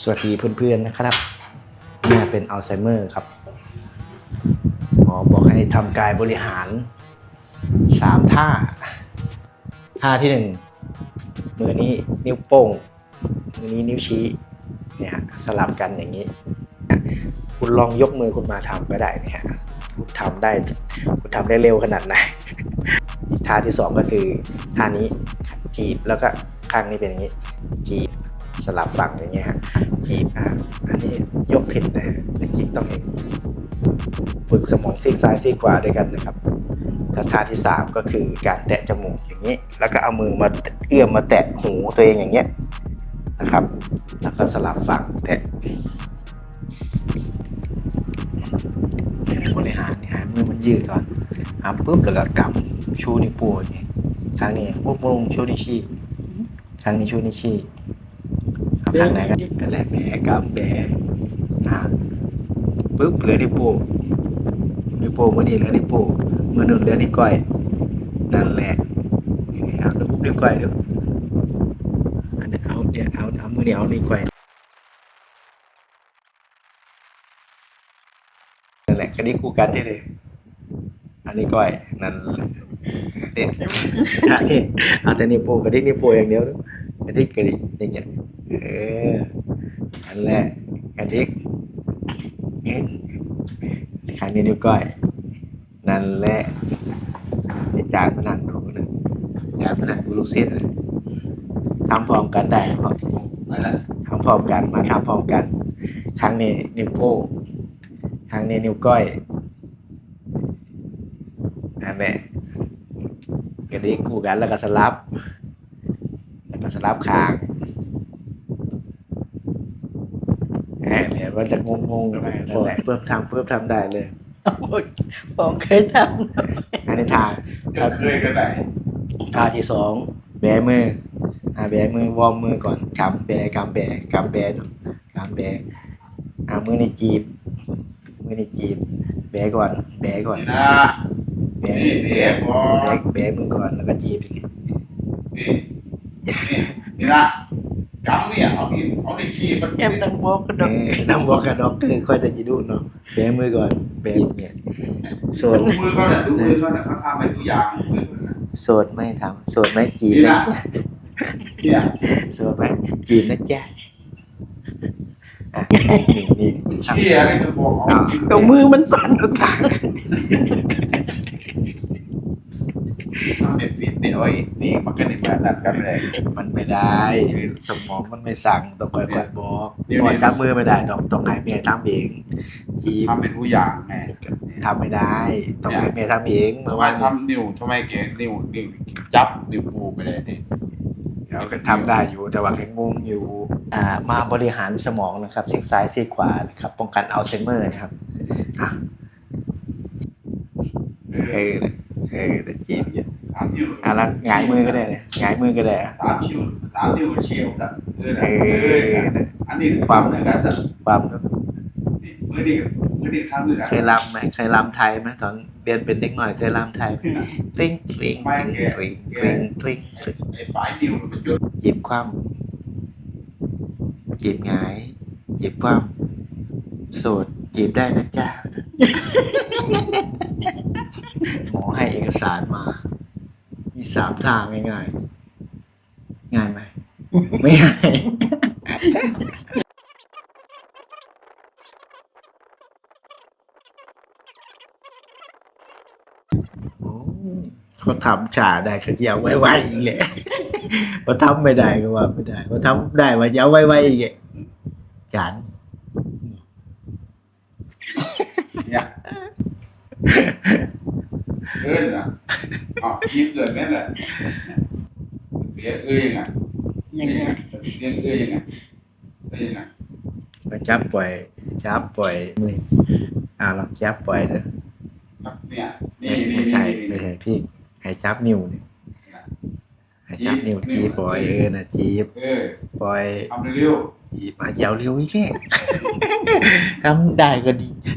สวัสดีเพื่อนๆนะครับแม่เป็นอัลไซเมอร์ครับหมอบอกให้ทำกายบริหารสามท่า ท่าที่หนึ่งมือนี้นิ้วโป้ง มือนี้นิ้วชี้เนี่ยฮะสลับกันอย่างนี้ คุณลองยกมือคุณมาทำก็ได้เนี่ยฮะคุณทำได้คุณทำได้เร็วขนาดไหนอีกท่าที่สองก็คือท่านี้จีบแล้วก็ข้างนี้เป็นอย่างนี้จีบ สลับฝั่งอย่างเงี้ยฮะจีบอะอันนี้ยกผิดนะฮะแต่จริงต้องอย่างนี้ฝึกสมองซีกซ้ายซีกขวาด้วยกันนะครับท่าที่สามก็คือการแตะจมูกอย่างนี้ แล้วก็เอามือมาเอื้อมมาแตะหูตัวเองอย่างเงี้ยนะครับ แล้วก็สลับฝั่งแตะบริหารเนี่ยฮะมือมันยืดก่อนทำปุ๊บแล้วก็กำชูนิ้วโป้งอย่างงี้ครั้งนี้ปุ๊บลงชูนิ้วชี้ครั้งนี้ชูนิ้วชี้ เอางไหนกันนั่นแหละแบกำแบนะปุ๊บเหลือนิ้วโป้งนิ้วโป้งมือนี้เหลือนิ้วโป้งมือนึงเหลือนิ้วก้อย นั่นแหละเอาดูนิ้วก้อยดูอันนี้เอาเดี๋ยวเอาเอามือเดียวเอานิ้วก้อยนั่นแหละก็นี่คู่กันที่เลยอันนี้ก้อยนั่นเด็กอันนี้เอาแต่นิ้วโป้งกับนิ้วโป้งอย่างเดียวนะกระดิกกระดิกอย่างเงี้ย เอออันแหละกระดิกเอ๊ะครั้งนี้นิ้วก้อย นั่นแหละอาจารย์มานั่งดูนะอาจารย์มานั่งดูลูกศิษย์นะทำพร้อมกันได้ครับนั่นแหละทำพร้อมกันมาทำพร้อมกันครั้งนี้นิ้วโป้งครั้งนี้นิ้วก้อยอันนี้กระดิกคู่กันแล้วก็สลับแล้วก็สลับข้างแหม เนี่ยมันจะงงๆกันไปนั่นแหละเพิ่มทำเพิ่มทำได้เลย ผมเคยทอันนี้ทางจะเคยกันไหนท่าที่สองแบมืออ่าแบมือวอร์มมือก่อนกำแบกำแบกำแบดูกำแบอ่ามือในจีบ มือในจีบ แบก่อน แบก่อน นี่นะแบนี่แบเดี๋ยวพอแบแบมือก่อนแล้วก็จีบอย่างเงี้ยนี่นี่นี่นะ กังเนี่ยเอานี่เอานี่ขี้มันำแอมตังบอกกระดกเออน้ำบอกกระดอกคือค่อยจะจีดูเนาะแบมือก่อนแบอย่างเงี้ยส่วนดูมือเขาเนี่ยดูมือเขาเนี่ยเขาทำเป็นตัวอย่างมือเขาเนี่ยโสดไม่ทำโสดไม่จีบนี่นะนะเนี่ยโสดไหมจีบนะจ๊ะอะนี่นี่มันเชี่ยอะไรจะบอกเอาจริงตัวมือมันสั่นกว่าทำ เป็นฟิตเนี่ยโอ้ยนี่มันก็นี่แบบนั้นกันเลยมันไม่ได้สมองมันไม่สั่งต้องค่อยๆบอกเดี๋ยวปล่อยนี้จับมือไม่ได้ต้องต้องให้เมียทำเองจีบทำเป็นตัวอย่างไงทำไม่ได้ต้องให้เมียทำเองเมื่อทำไมวานนี้ทำนิ้วทำไมเก๋นิ้วนิ้วจับนิ้วปูไปเลยนี่เราก็ทำได้อยู่แต่ว่าแค่งงอยู่อ่ามาบริหารสมองนะครับซีกซ้ายซีกขวานะครับป้องกันอัลไซเมอร์นะครับอะเออ เออแต่จีบเยอะสามนิ้วอะแล้วหงายมือก็ได้เลยหงายมือก็ได้อะสามนิ้วสามนิ้วเฉียวแต่เออเอนะเอออนะอันนี้ความเหมือนกันแต่ความนี่มือนี่มือนี่ทำด้วยกันเคยรำไหมเคยรำไทยไหมตอนเรียนเป็นเด็กหน่อยเคยรำไทยไหมตริงตริงตริงตริงตริงตริงไอ้ปลายนิ้วมันจุดจีบความจีบหงายจีบความโสด จีบได้นะจ๊ะหมอให้เอกสารมา มีสามทางง่ายๆ ง่ายไหม ไม่ง่ายเขาทำฉาได้ก็จะเอาวไว้อีกแหละพอทำไม่ได้ก็ว่าไม่ได้พอทำได้ว่าจะเอาวไว้อีกแหละจาน เนี่ยเออนะอ๋อคิดเกิดแม่นแหละเสียเอ้ยยังไงอย่างนี้เสียเอ้ยยังไงเอ้ยยังไงก็จับปล่อยจับปล่อยมืออ่าลองจับปล่อยเถอะครับเนี่ยนี่นี่ไม่นี่ใช่นี่ไม่ใช่พี่ให้จับนิ้วเนี่ยให้จับนิ้วจีบปล่อยเออนะจีบเออปล่อยทำเร็วจีบมาเหยาวเร็วอีกแค่ทำได้ก็ดี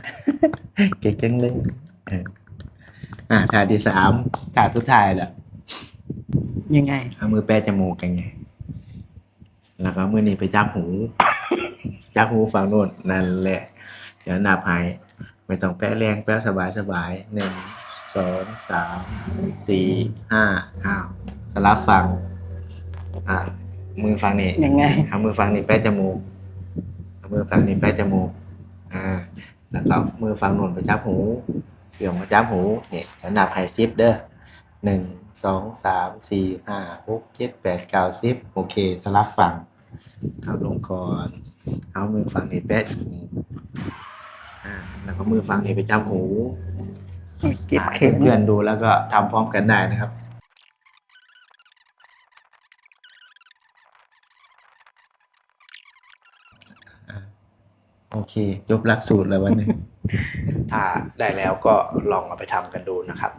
เอามือกระแทกกันดูเขาเรียกว่าอะไรดูเขาเรียกว่าพวกมือเอามือกระแทกกันเก่งจังเลยเก่งจังเลยเอออะท่าที่สามท่าสุดท้ายแหละยังไงเอามือแปะจมูกกันไง แล้วก็เอามือนี้ไปจับหู จับหูฝั่งโน้นนั่นแหละเดี๋ยวนับให้ไม่ต้องแปะแรงแปะสบายสบายหนึ่งสองสามสี่ห้าอ้าวสลับฝั่งอะมือฝั่งนี้ยังไงเอามือฝั่งนี้แปะจมูกเอามือฝั่งนี้แปะจมูกอ่า แล้วก็มือฝั่งโน้นไปจับหูเบี่ยงมาจับหูเนี่ยเดี๋ยวนับให้ซิปเด้อหนึ่งสองสามสี่ห้าหกเจ็ดแปดเก้าสิบโอเคสลับฝั่งเอาลงก่อนเอามือฝั่งนี้แปะจมูกอ่าแล้วก็มือฝั่งนี้ไปจับหูเจ็บอ่าแขนเพื่อนๆดูแล้วก็ทำพร้อมกันได้นะครับ โอเค จบหลักสูตรแล้ววันนี้ถ้าได้แล้วก็ลองเอาไปทำกันดูนะครับ